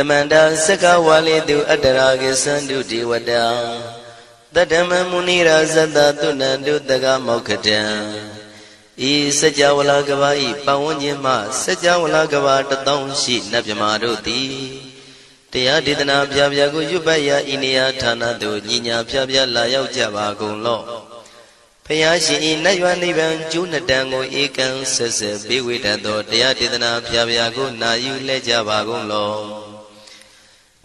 တမန္တာစကဝါလိတုအတ္တရာကိသန္တုဒေဝတာတတ္တမမုနိရာဇတတုဏန္တုတကမောက္ခတံဤစัจ java လာကဘာဤပဝန်းကျင်မှစัจ java လာကဘာတသောရှိနတ်မြမာတို့သည်တရားဒေသနာပြပြကိုရွတ်ပတ်ရာဤနေရာဌာနသို့ညီညာပြပြလာရောက်ကြပါကုန်လော့ဖယားရှင်ဤနတ်ရွာနိဗ္ဗာန်ကျိုးနှစ်တန်ကိုဧကံဆက်ဆက်ပေးဝေတတ်သောတရားဒေသနာပြပြကိုနာယူလဲကြပါကုန်လော့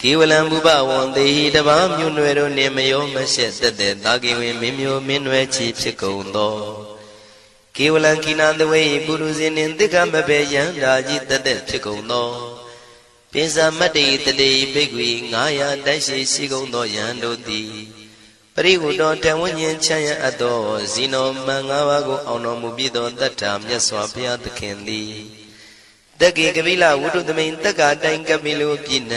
ကေဝလံဘုဘဝံတေဟိတပါမြို့နွယ်တို့နှင့်မယောမရှက်သက်သက်သာကေဝင်မင်းမျိုးမင်းနွယ်ချီဖြစ်ကုန်သောကေဝလံကိနာတဝေပုရုဇဉ်နှင့်တိက္ခမဘေယံဓာကြီးသက်သက်ဖြစ်ကုန်သောပိစမတ္တိတတိဘိက္ခွေ900တိုက်ရှိရှိကုန်သောယံတို့သည်ပရိဟုတောတဝဉ္ဉ္ချမ်းရအပ်သောဇီနောမံ၅ပါးကိုအောင်တော်မူပြီးသောတတ္ထာမြတ်စွာဘုရားသခင်သည်တက္ကေကပိလဝုဒ္ဓသမိန်တက္ကတိုင်ကပိလိုပြည်၌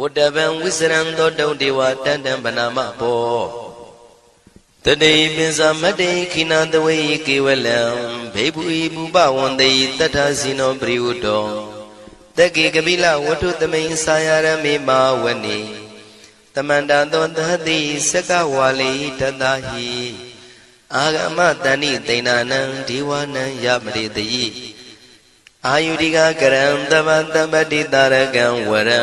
ဝတ္တဗံဝိစရံသောတုံဒေဝတန္တံဗနာမဘောတတိပိစမတ္တိခိနသဝေကေဝလံဘေဘူဤဘူပဝန္တေတတ္ထဇိနောပရိဝတ္တောတက္ကေကပိလဝတ္ထုသမိန်စာယရမေမာဝနိတမန္တသောသတိစကဝါလိတတဟိအာဂမတဏိတိဏနံဒီဝနံယမရိတိအာယုတိကကရံတပတပတိတာရကံဝရံ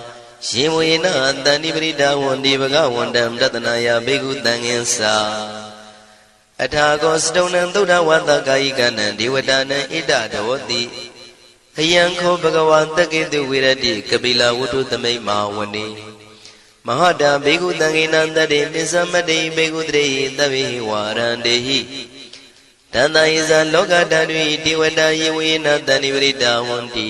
ရှင်ဝေနတန္တိပရိဒါဝန္တိဘဂဝန္တံတတနာယဘေကုတံငင်္စာအထာကောစတုံနံသုဒ္ဓဝတ္တကာယိကနံဒေဝတာနံဣဒဒောတိအယံခောဘဂဝါတက္ကေတုဝိရတိကပိလဝတ္ထုသမိတ်မာဝနေမဟာတာဘေကုတံကိနံတတေပိသမတ္တိဘေကုတရေသဗ္ဗေဝါရန္တေဟိတန္တယဇာလောကဓာတုဒေဝတာယေဝေနတဏိပရိတာဝန္တိ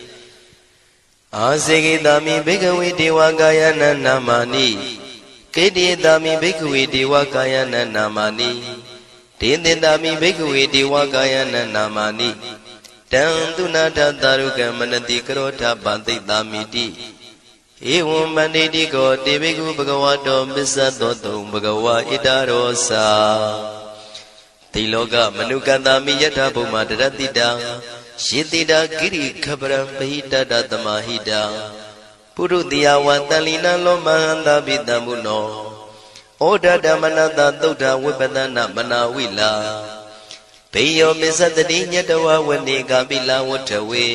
အာစေကိတာမိဘိက္ခဝေဒေဝကာယနာနာမာနိကေတိတာမိဘိက္ခဝေဒေဝကာယနာနာမာနိဒေသင်တာမိဘိက္ခဝေဒေဝကာယနာနာမာနိတံသူနာထတာရုကမနတိကရောထပတိတာမိတိဧဝံမန္တိတိကောတေဘိကုဘဂဝတောပစ္စသောတုံဘဂဝါဣတရောစာတိလောကမနုကတမိယထာဘုံမာတရတိတံ ယေတိတာကိရိခပရံပဟိတတသမဟိတံပုရုတိယဝတန်လီနလောမဟန္တာပိတံမုနောဩဒဓမ္မနတသုဒ္ဓဝိပဒနာမနာဝိလာဘေယောမစ္စတတိညတဝဝနေကပိလဝတ္ထဝေ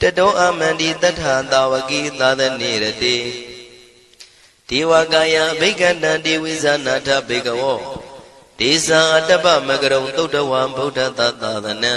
တတောအမန္တိတထသာဝကိသာသနေရတိဒေဝကာယဘိက္ခဏံဒေဝိဇာနာထဘေကဝောဒေဇာအတ္တပမကရုံသုဒ္ဓဝံဗုဒ္ဓသာသာသနံ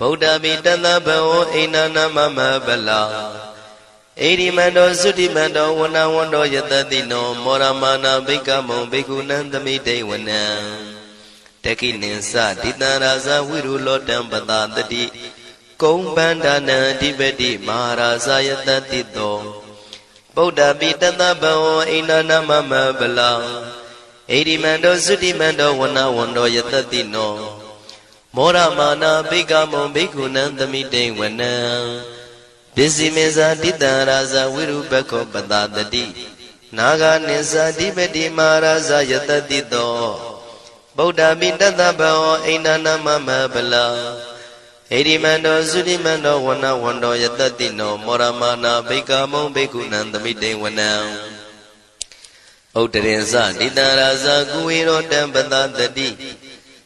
ဗုဒ္ဓမိတသဗံဩအိနာနာမမဗလာဣရိမန္တောသုတိမန္တောဝနဝန္တောယတတိနောမောရမာနာဘိကမောဘိက္ခုနံသမိတေဝနံတကိနိသဒိတံရာဇဝိရုလောတံပတာတတိကုံပန္ဒနာအဓိပတိမဟာရာဇယတတိတောဗုဒ္ဓပိတသဗံဩအိနာနာမမဗလာဣရိမန္တောသုတိမန္တောဝနဝန္တောယတတိနော မောရမာနာဘိကမောဘိက္ခုနံသမိတေဝနံပစ္စည်းမေဇာတိတံရာဇဝိရုပခောပတတတိနာဂနိဇာတိပတိမာရာဇယတတိတောဗုဒ္ဓပိတတဗံအိန္ဒနာမမဗလာဣရိမန္တောသုတိမန္တောဝနဝန္တောယတတိနောမောရမနာဘိကမောဘိက္ခုနံသမိတေဝနံဥဒ္ဒရင်ဇတိတံရာဇကုဝေရောတံပတတတိ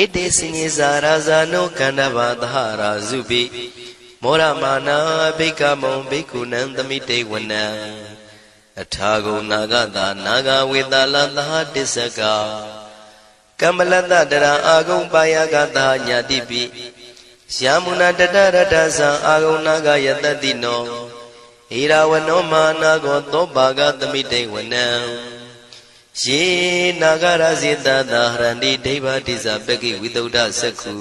ဧတေစညေဇာရာဇာနောကန္တဘာသဟရာဇုပိမောရမာနာဘိကမုံဘိက္ခုနံသမိတေဝနံအထာဂုနာဂတာနာဂဝေတလသဟတစ္စကကမ္မလတတရာအာဂုံပါယကတာညာတိပိယမုနာတတရတသံအာဂုနာဂယတတိနောဣရာဝနောမာနာကောသောပါကသမိတေဝနံ ယေနာဂရဇိတသာဟရန္တိဒိဗ္ဗတိဇပကိဝိသုဒ္ဓသက္ခု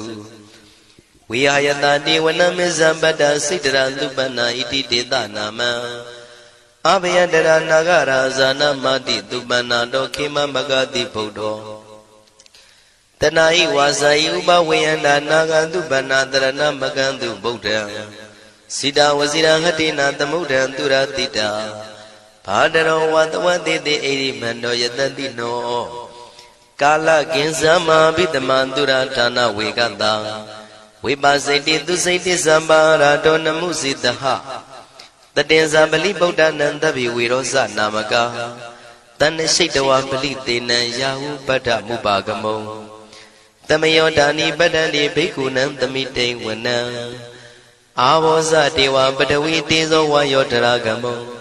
ဝိဟာယတတိဝနမေဇံပတ္တစိတရသုပနာဣတိတေတနာမံအဘယတရနာဂရာဇာနမတိသုပနာတောခေမမဂတိဗုဒ္ဓောတဏှာဤဝါစာဤဥပဝေယန္တာနာဂန္တုဗန္နာတရဏမကန္တုဗုဒ္ဓံစိတာဝစီရဟတိနာသမုဒ္ဒံသူရတိတာ ဘာတရောဝတဝတိတိအိရိမန္တောယတတိနောကာလကင်ဇမဘိတမန္တုရဌာနဝေကတံဝိပါစိတိသူစိတိသမ္ပါရာတောနမှုစိတဟတတင်ဇာပလိဗုဒ္ဓနံတဗ္ဗေဝေရောဇနာမကာတဏ္ဍရှိတဝပလိတေနံယာဟုပတ္ထမုပါကမုံတမယောဒါနိပတ္တန္တိဘိက္ခုနံသမိတိဝနံအာဘောဇတေဝပတဝီတေဇောဝါယောတရာကမုံ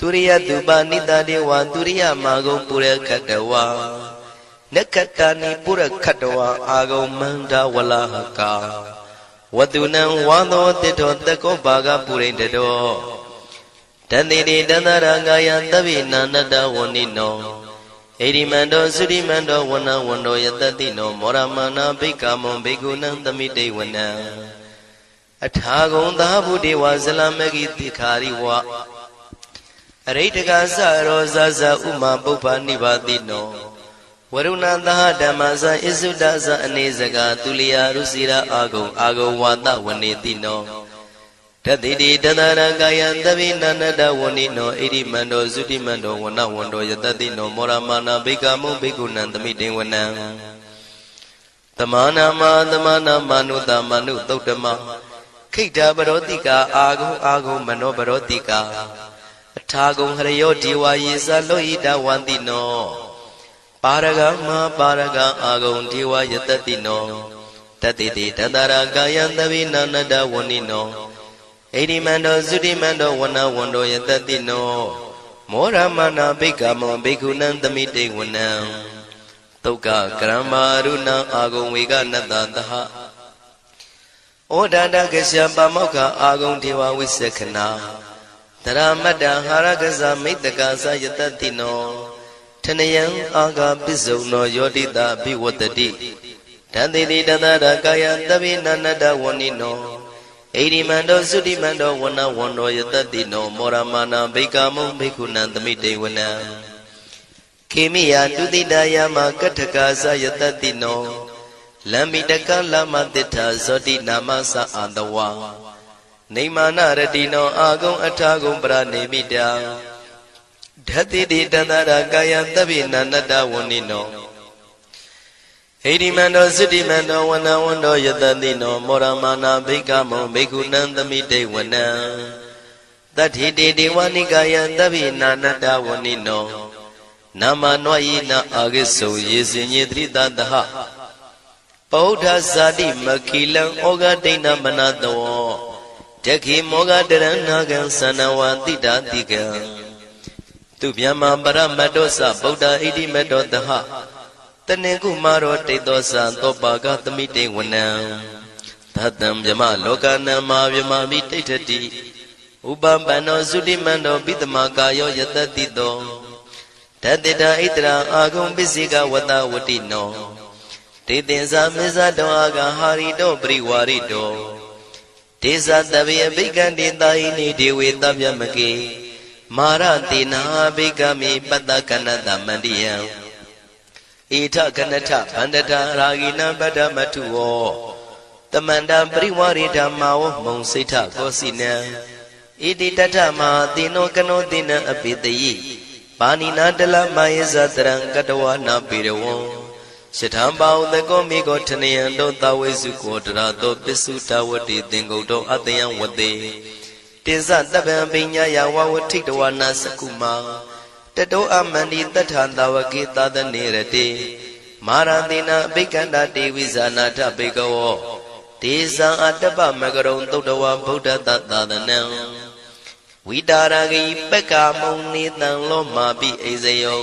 သူရိယသူပါနိတတေဝသူရိယမာဂုံပုရခတဝါနက္ခတာနိပုရခတဝါအာဂုံမန္တဝလဟကာဝတုနံဝါသောတိတောတကောပါကပုရိတတောတန်တိတိတန္တရာကာယသဗ္ဗိနန္တဝဏိနောဣရိမန္တောသုရိမန္တောဝဏဝန္တောယတတိနောမောရမနာဘိကမွန်ဘိကုဏံသမိတေဝနံအထာဂုံသာဘုဒေဝဇလမဂိတိခာရိဝ အရိတကသရောဇဇဥမာပုပ္ပနိဗ္ဗာတိနောဝရုဏသဟဓမ္မဇဣစုဒဇအနေစကသူလျာရုစီရာအာဂုံအာဂုံဝါဒဝနေတိနောတတိတိတတရကာယံသဗိနန္တဝဏိနောဣရိမန္တောသုတိမန္တောဝနဝန္တောယတတိနောမောရမာနာဘိကမုဘိကုဏံသမိတေဝနံတမနာမသမနာမနုတမနုသုတ်တမခိတ္တပရောတိကာအာဂုံအာဂုံမနောပရောတိကာ အထာဂုံဟရယောဒီဝါယေဇလောဣတဝန္တိနောပါရဂမပါရဂအာဂုံဒီဝါယတတိနောတတိတိတတရကာယံသဗိနန္တဝဏိနောဣတိမန္တောသုတိမန္တောဝနဝန္တောယတတိနောမောရမနာဘိက္ခမောဘိက္ခုနံသမိတေဝနံတုတ်ကကရမရုဏအာဂုံဝေကနတသဟဩဒန္တကရှပမောက္ခအာဂုံဒေဝဝိသခနာ တရမတ္တဟာရကဇမိတ္တကသယတတိနောထနယံအာဂပစ္စုံနောယောတိတာဘိဝတ္တိတန်တိတိတတရကာယသဗ္ဗိနန္တဝဏိနောဣရိမန္တောသုတိမန္တောဝနဝန္တောယတတိနောမောရမာနာဘိကမုံဘိက္ခုနံသမိတေဝနံခေမိယတုတိတယမကထကာသယတတိနောလမ္မိတကလမတိထာဇောတိနာမသအာတဝ နေမာနရတိနောအာဂုံအထာဂုံပရနေမိတာဓတ္တိတိတန္တရာကာယသဗ္ဗိနန္တဝဏိနောဟိတိမန္တောသုတိမန္တောဝနဝန္တောယတတိနောမောရမာနာဘိက္ခမောဘိက္ခုနံသမိတေဝနံတတိတေဒေဝနိကာယသဗ္ဗိနာနတဝဏိနောနာမနွယိနအာဂိစုယေစင်ညေတိတတဟပောဓဇာတိမခိလံဩဃဒိဏမနတော တခိမောဃတရဏကံသနဝတိတာတိကံသူဗျမ္မာပရမတ္တောသဗုဒ္ဓဣတိမတ္တောတဟတနေကုမာရောတိတ်သောသံသောပါကသမိတေဝနံသတ္တံဗျမလောကနံမာဗျမမိတိဋ္ဌတိဥပပန္နောသုတိမန္တောပိတမကာယောယတတိတောတတိတာဣတရာအာဂုံပစ္စေကဝတဝတိနောဒေသင်္ဇာမေဇတောအာဂဟာရိတောပရိဝါရိတော ဒေဇတဗေအဘိကံတေတာဟိနိဒေဝေတဗျမကေမာရတိနာဘိကမိပတ္တကနတမန္တိယံဣထကနထဗန္တတာရာဂိနံပတ္တမထုဝောတမန္တပရိဝရိဓမ္မာဝမုံစိဋ္ဌကောစီနံဣတိတထမဟာတိနောကနောတိနံအပိတယိပါဏိနာတလမယေဇတရံကတဝနာပေရဝံ ရှထံပါဥတကောမိကောထနယံတောသဝေစုကောတရာတောပစ္စုတဝတိသင်္ကုတ်တောအတယံဝတေတိဇတပံပိညာယဝဝထိတဝနာစကုမာတတောအမန္တိတထာတဝကေသာသနေရတေမာရတိနာအဘိကန္တာတေဝိဇာနာထဘေကဝောဒေဇံအတ္တပမကရုံသုတ်တဝဗုဒ္ဓတသာသနံဝိတာရဂိပက္ခမုံနေတံလောမာပိအိဇယော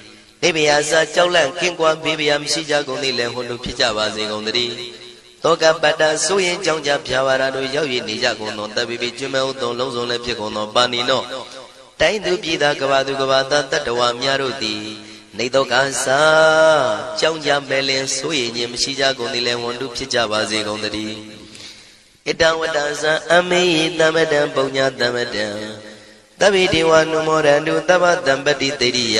နေဗျာစာကြောက်လန့်ကင်းကွာဘေးဗျာမရှိကြကုန်သည်လည်းဟွန်တို့ဖြစ်ကြပါစေကုန်တည်းတောကပတ္တဆိုရင်ကြောင့်ကြဖြာပါရာတို့ရောက်ရည်နေကြကုန်သောတပ်ပိပိကျွမ်းမဲဥသောလုံးစုံလည်းဖြစ်ကုန်သောပါဏိနောတိုင်းသူပြည်သားကဘာသူကဘာသားတတ္တဝါများတို့သည်နေတော့ကစားကြောင့်ကြမဲလင်ဆိုရင်ခြင်းမရှိကြကုန်သည်လည်းဝန်တုဖြစ်ကြပါစေကုန်သတည်းဣတံဝတ္တဇံအမေယတမတံပုံညာတမတံတဗိဒေဝနုမောရန္တုတဗ္ဗတံပတိတေရိယ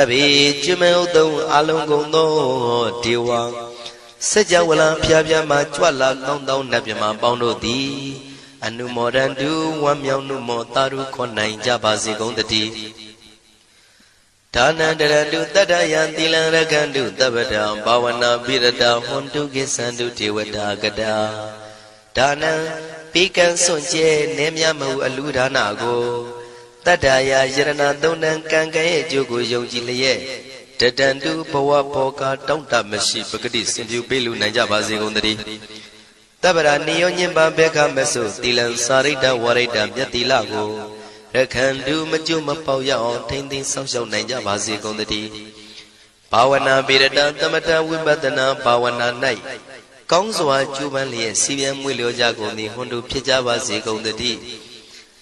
တပိကျွမေဥတုံအလုံးကုန်သောဒေဝစัจ java လံဖျားဖျားမှကြွလာကောင်းသောနတ်မြမပေါင်းတို့သည်အနုမောဒန္တုဝမ်းမြောက်နုမောတာရုခွန်နိုင်ကြပါစေကုန်တည်းဒါနန္တရတုတတ္တယံသီလံရကန္တုတပ္ပတံဘာဝနာပိရတဟွန်တုကိသန္တုဒေဝတာကတာဒါနံပေကံစွန့်ကျဲနေမြမဟုအလူဒါနကို တတ္တရာယရဏသုံးတန်ကံကံရဲ့အကျိုးကိုယုံကြည်လျက်တတန်တုဘဝဘောကတောင့်တမရှိပဂတိစင်ပြူပေးလူနိုင်ကြပါစေကုန်သတည်းတပ္ပရာနိယောညင်ပံဘေခမဆုသီလံစာရိတ္တဝရိတ္တမြတ်တိလကိုရခန္တုမကျွတ်မပေါက်ရအောင်ထိမ့်သိမ်းဆောက်ရှောက်နိုင်ကြပါစေကုန်သတည်းဘာဝနာပိရတသမထဝိပဿနာဘာဝနာ၌ကောင်းစွာကျူးပန်းလျက်စီပြန်မွေလျောကြကုန်သည်ဟွန်တို့ဖြစ်ကြပါစေကုန်သတည်း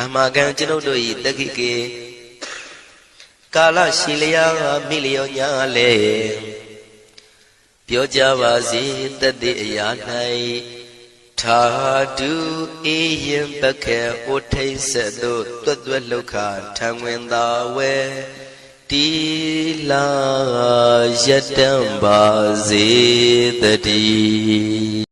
အမကံကျွန်ုပ်တို့၏တက္ခိကေကာလရှိလျာမိလျောညာလေပြောကြပါစေတတ်တဲ့အရာ၌ထာတုအေယံပခေဩထိတ်ဆက်တို့တွတ်တွတ်လောက်ခထံဝင်သာဝဲတီလာယတံပါစေတည်း